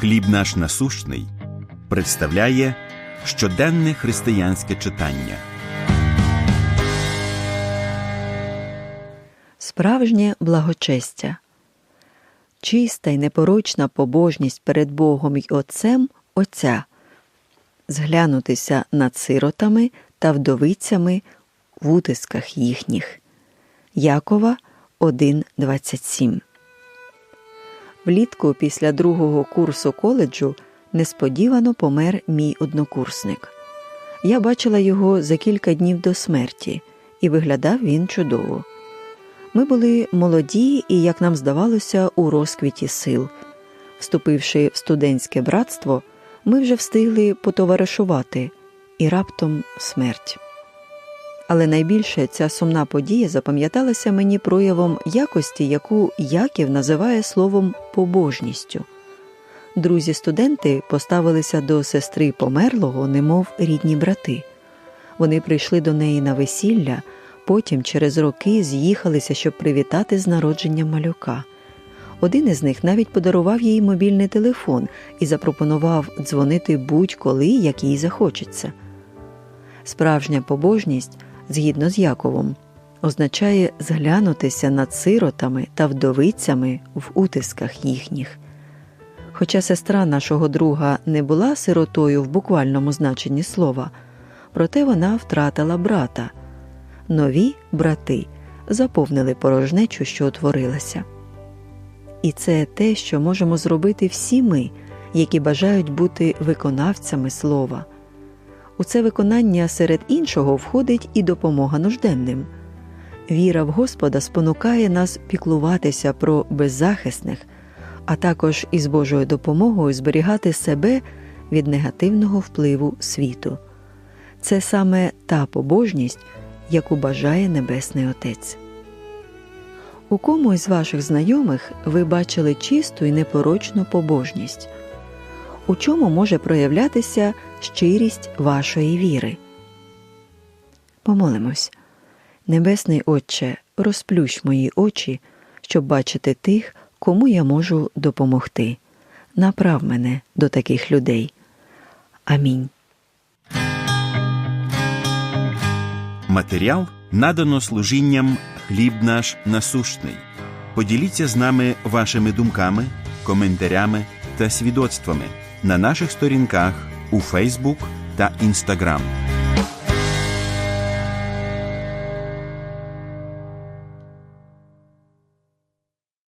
Хліб наш насущний представляє щоденне християнське читання. Справжнє благочестя. Чиста й непорочна побожність перед Богом й Отцем Отця, зглянутися над сиротами та вдовицями в утисках їхніх. Якова 1.27 Влітку після другого курсу коледжу несподівано помер мій однокурсник. Я бачила його за кілька днів до смерті, і виглядав він чудово. Ми були молоді і, як нам здавалося, у розквіті сил. Вступивши в студентське братство, ми вже встигли потоваришувати і раптом смерть. Але найбільше ця сумна подія запам'яталася мені проявом якості, яку Яків називає словом побожністю. Друзі-студенти поставилися до сестри померлого, немов рідні брати. Вони прийшли до неї на весілля, потім через роки з'їхалися, щоб привітати з народженням малюка. Один із них навіть подарував їй мобільний телефон і запропонував дзвонити будь-коли, як їй захочеться. Справжня побожність, згідно з Яковом, означає зглянутися над сиротами та вдовицями в утисках їхніх. Хоча сестра нашого друга не була сиротою в буквальному значенні слова, проте вона втратила брата. Нові брати заповнили порожнечу, що утворилася. І це те, що можемо зробити всі ми, які бажають бути виконавцями слова. У це виконання серед іншого входить і допомога нужденним. Віра в Господа спонукає нас піклуватися про беззахисних, а також із Божою допомогою зберігати себе від негативного впливу світу. Це саме та побожність, яку бажає Небесний Отець. У кому із ваших знайомих ви бачили чисту і непорочну побожність? У чому може проявлятися щирість вашої віри? Помолимось. Небесний Отче, розплющ мої очі, щоб бачити тих, кому я можу допомогти. Направ мене до таких людей. Амінь. Матеріал надано служінням Хліб наш насущний. Поділіться з нами вашими думками, коментарями та свідоцтвами на наших сторінках у Фейсбук та Інстаграм.